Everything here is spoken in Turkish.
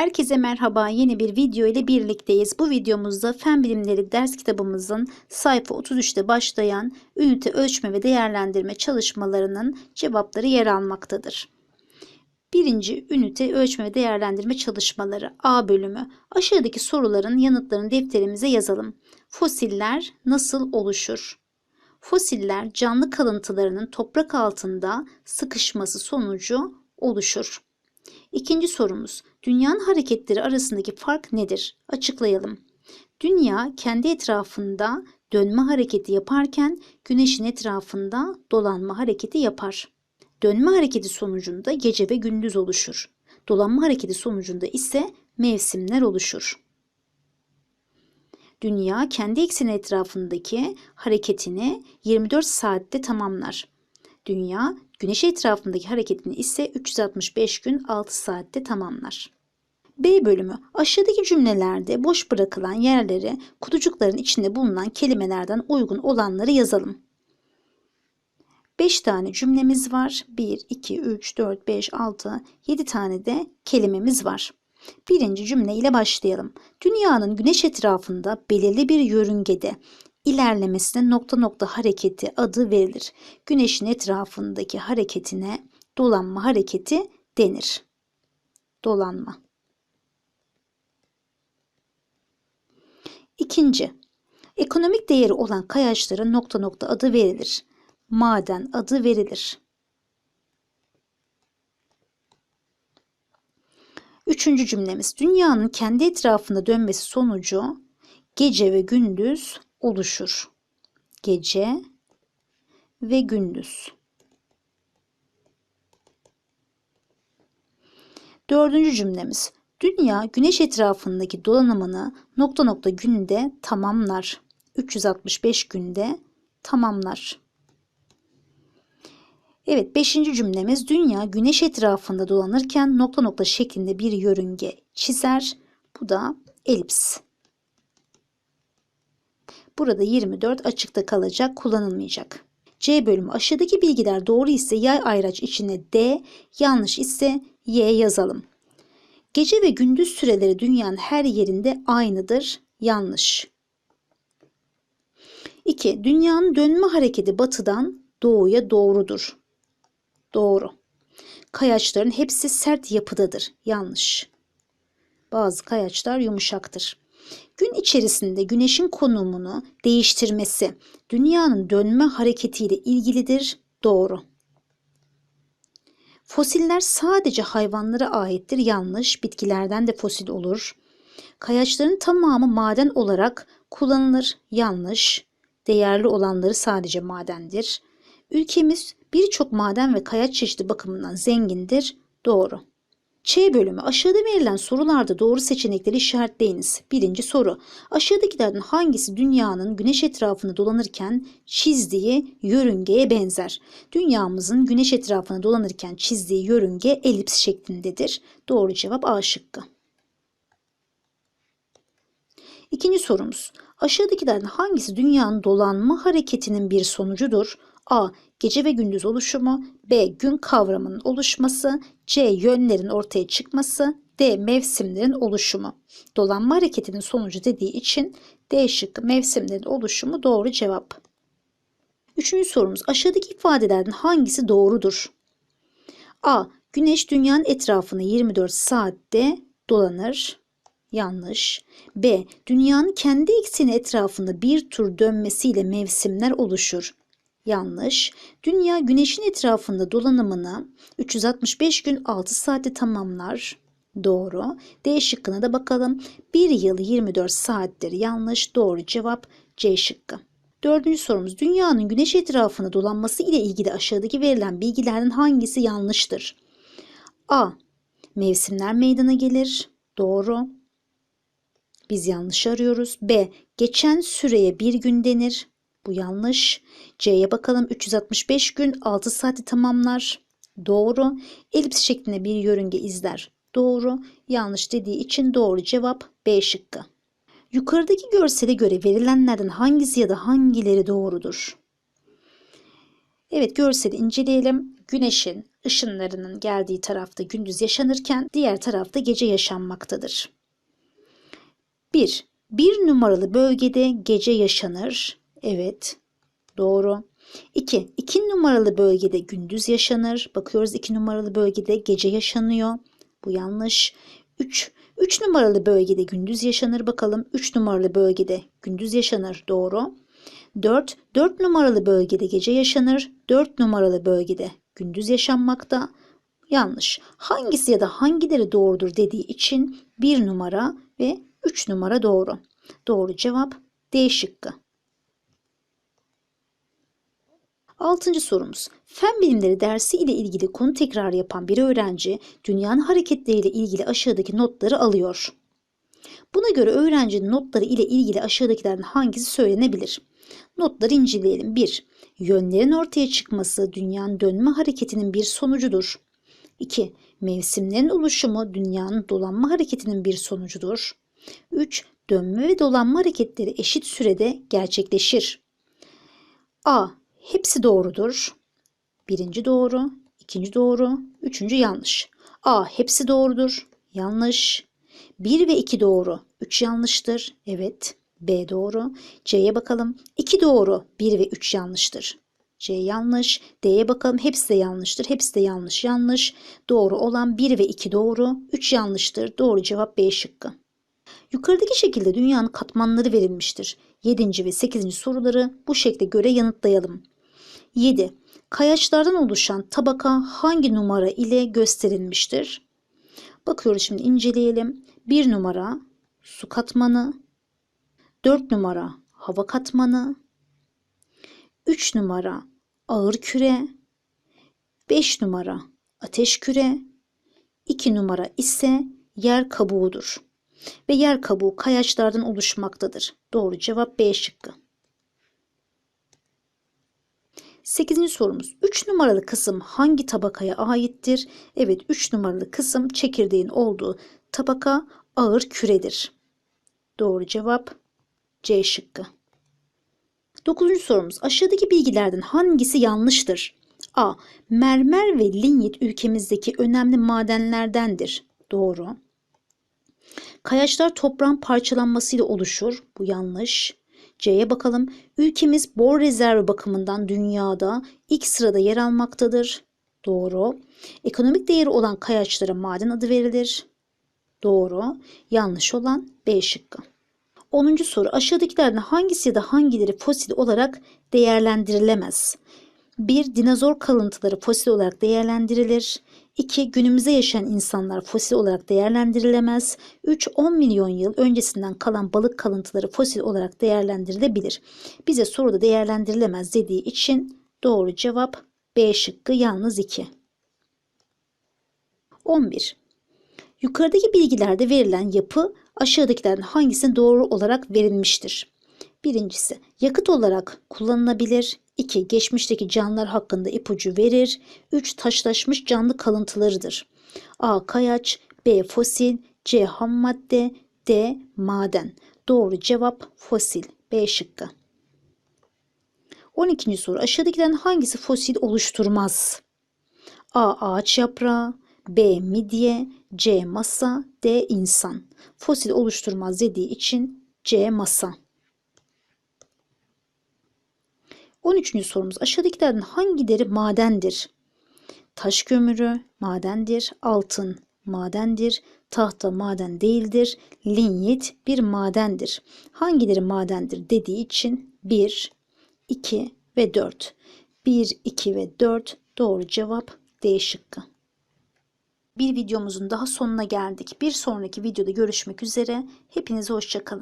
Herkese merhaba. Yeni bir video ile birlikteyiz. Bu videomuzda Fen Bilimleri ders kitabımızın sayfa 33'te başlayan ünite ölçme ve değerlendirme çalışmalarının cevapları yer almaktadır. Birinci ünite ölçme ve değerlendirme çalışmaları A bölümü. Aşağıdaki soruların yanıtlarını defterimize yazalım. Fosiller nasıl oluşur? Fosiller canlı kalıntılarının toprak altında sıkışması sonucu oluşur. İkinci sorumuz. Dünyanın hareketleri arasındaki fark nedir? Açıklayalım. Dünya kendi etrafında dönme hareketi yaparken güneşin etrafında dolanma hareketi yapar. Dönme hareketi sonucunda gece ve gündüz oluşur. Dolanma hareketi sonucunda ise mevsimler oluşur. Dünya kendi ekseni etrafındaki hareketini 24 saatte tamamlar. Dünya güneş etrafındaki hareketini ise 365 gün 6 saatte tamamlar. B bölümü aşağıdaki cümlelerde boş bırakılan yerleri kutucukların içinde bulunan kelimelerden uygun olanları yazalım. 5 tane cümlemiz var. 1, 2, 3, 4, 5, 6, 7 tane de kelimemiz var. Birinci cümle ile başlayalım. Dünyanın güneş etrafında belirli bir yörüngede ilerlemesine nokta nokta hareketi adı verilir. Güneşin etrafındaki hareketine dolanma hareketi denir. Dolanma. İkinci, ekonomik değeri olan kayaçlara nokta nokta adı verilir. Maden adı verilir. Üçüncü cümlemiz, dünyanın kendi etrafında dönmesi sonucu gece ve gündüz oluşur. Gece ve gündüz. Dördüncü cümlemiz. Dünya güneş etrafındaki dolanımını nokta nokta günde tamamlar. 365 günde tamamlar. Evet beşinci cümlemiz dünya güneş etrafında dolanırken nokta nokta şeklinde bir yörünge çizer. Bu da elips. Burada 24 açıkta kalacak, kullanılmayacak. C bölümü aşağıdaki bilgiler doğru ise yay ayraç içine D, yanlış ise Y yazalım. Gece ve gündüz süreleri dünyanın her yerinde aynıdır. Yanlış. 2. Dünyanın dönme hareketi batıdan doğuya doğrudur. Doğru. Kayaçların hepsi sert yapıdadır. Yanlış. Bazı kayaçlar yumuşaktır. Gün içerisinde güneşin konumunu değiştirmesi dünyanın dönme hareketiyle ilgilidir. Doğru. Fosiller sadece hayvanlara aittir. Yanlış. Bitkilerden de fosil olur. Kayaçların tamamı maden olarak kullanılır. Yanlış. Değerli olanları sadece madendir. Ülkemiz birçok maden ve kayaç çeşidi bakımından zengindir. Doğru. Ç bölümü aşağıda verilen sorularda doğru seçenekleri işaretleyiniz. Birinci soru. Aşağıdakilerden hangisi dünyanın güneş etrafını dolanırken çizdiği yörüngeye benzer? Dünyamızın güneş etrafını dolanırken çizdiği yörünge elips şeklindedir. Doğru cevap A şıkkı. İkinci sorumuz. Aşağıdakilerden hangisi dünyanın dolanma hareketinin bir sonucudur? A. Gece ve gündüz oluşumu. B. Gün kavramının oluşması. C. Yönlerin ortaya çıkması. D. Mevsimlerin oluşumu. Dolanma hareketinin sonucu dediği için D şıkkı mevsimlerin oluşumu doğru cevap. Üçüncü sorumuz aşağıdaki ifadelerden hangisi doğrudur? A. Güneş dünyanın etrafını 24 saatte dolanır. Yanlış. B. Dünyanın kendi ekseni etrafında bir tur dönmesiyle mevsimler oluşur. Yanlış. Dünya güneşin etrafında dolanımını 365 gün 6 saatte tamamlar. Doğru. D şıkkına da bakalım. 1 yıl 24 saattir. Yanlış. Doğru cevap C şıkkı. Dördüncü sorumuz. Dünyanın güneş etrafında dolanması ile ilgili aşağıdaki verilen bilgilerden hangisi yanlıştır? A. Mevsimler meydana gelir. Doğru. Biz yanlış arıyoruz. B. Geçen süreye bir gün denir. Bu yanlış. C'ye bakalım. 365 gün 6 saati tamamlar. Doğru. Elips şeklinde bir yörünge izler. Doğru. Yanlış dediği için doğru cevap B şıkkı. Yukarıdaki görsele göre verilenlerden hangisi ya da hangileri doğrudur? Evet görseli inceleyelim. Güneşin ışınlarının geldiği tarafta gündüz yaşanırken diğer tarafta gece yaşanmaktadır. 1. Bir numaralı bölgede gece yaşanır. Evet. Doğru. 2. 2 numaralı bölgede gündüz yaşanır. Bakıyoruz 2 numaralı bölgede gece yaşanıyor. Bu yanlış. 3. 3 numaralı bölgede gündüz yaşanır. Bakalım 3 numaralı bölgede gündüz yaşanır. Doğru. 4. 4 numaralı bölgede gece yaşanır. 4 numaralı bölgede gündüz yaşanmakta. Yanlış. Hangisi ya da hangileri doğrudur dediği için 1 numara ve 3 numara doğru. Doğru cevap D şıkkı. Altıncı sorumuz. Fen bilimleri dersi ile ilgili konu tekrar yapan bir öğrenci dünyanın hareketleriyle ilgili aşağıdaki notları alıyor. Buna göre öğrencinin notları ile ilgili aşağıdakilerden hangisi söylenebilir? Notları inceleyelim. 1. Yönlerin ortaya çıkması dünyanın dönme hareketinin bir sonucudur. 2. Mevsimlerin oluşumu dünyanın dolanma hareketinin bir sonucudur. 3. Dönme ve dolanma hareketleri eşit sürede gerçekleşir. A. Hepsi doğrudur. Birinci doğru, ikinci doğru, üçüncü yanlış. A. Hepsi doğrudur. Yanlış. 1 ve 2 doğru. 3 yanlıştır. Evet. B doğru. C'ye bakalım. 2 doğru. 1 ve 3 yanlıştır. C yanlış. D'ye bakalım. Hepsi de yanlıştır. Hepsi de yanlış. Yanlış. Doğru olan 1 ve 2 doğru. 3 yanlıştır. Doğru cevap B şıkkı. Yukarıdaki şekilde dünyanın katmanları verilmiştir. 7. ve 8. soruları bu şekle göre yanıtlayalım. 7. Kayaçlardan oluşan tabaka hangi numara ile gösterilmiştir? Bakıyoruz şimdi inceleyelim. 1 numara su katmanı, 4 numara hava katmanı, 3 numara ağır küre, 5 numara ateş küre, 2 numara ise yer kabuğudur. Ve yer kabuğu kayaçlardan oluşmaktadır. Doğru cevap B şıkkı. 8. sorumuz. 3 numaralı kısım hangi tabakaya aittir? Evet 3 numaralı kısım çekirdeğin olduğu tabaka ağır küredir. Doğru cevap C şıkkı. 9. sorumuz. Aşağıdaki bilgilerden hangisi yanlıştır? A. Mermer ve linyit ülkemizdeki önemli madenlerdendir. Doğru. Kayaçlar toprağın parçalanmasıyla oluşur. Bu yanlış. C'ye bakalım. Ülkemiz bor rezervi bakımından dünyada ilk sırada yer almaktadır. Doğru. Ekonomik değeri olan kayaçlara maden adı verilir. Doğru. Yanlış olan B şıkkı. 10. soru. Aşağıdakilerden hangisi ya da hangileri fosil olarak değerlendirilemez? 1. Dinozor kalıntıları fosil olarak değerlendirilir. 2. Günümüzde yaşayan insanlar fosil olarak değerlendirilemez. 3. 10 milyon yıl öncesinden kalan balık kalıntıları fosil olarak değerlendirilebilir. Bize soruda değerlendirilemez dediği için doğru cevap B şıkkı yalnız 2. 11. Yukarıdaki bilgilerde verilen yapı aşağıdakilerden hangisine doğru olarak verilmiştir? Birincisi yakıt olarak kullanılabilir. 2. Geçmişteki canlılar hakkında ipucu verir. 3. Taşlaşmış canlı kalıntılarıdır. A. Kayaç B. Fosil C. Ham madde D. Maden. Doğru cevap fosil. B şıkkı. 12. soru. Aşağıdakilerden hangisi fosil oluşturmaz? A. Ağaç yaprağı B. Midye C. Masa D. insan. Fosil oluşturmaz dediği için C. Masa. 13. sorumuz aşağıdakilerden hangileri madendir? Taş kömürü madendir, altın madendir, tahta maden değildir, linyit bir madendir. Hangileri madendir dediği için 1, 2 ve 4. 1, 2 ve 4 doğru cevap D şıkkı. Bir videomuzun daha sonuna geldik. Bir sonraki videoda görüşmek üzere. Hepinize hoşçakalın.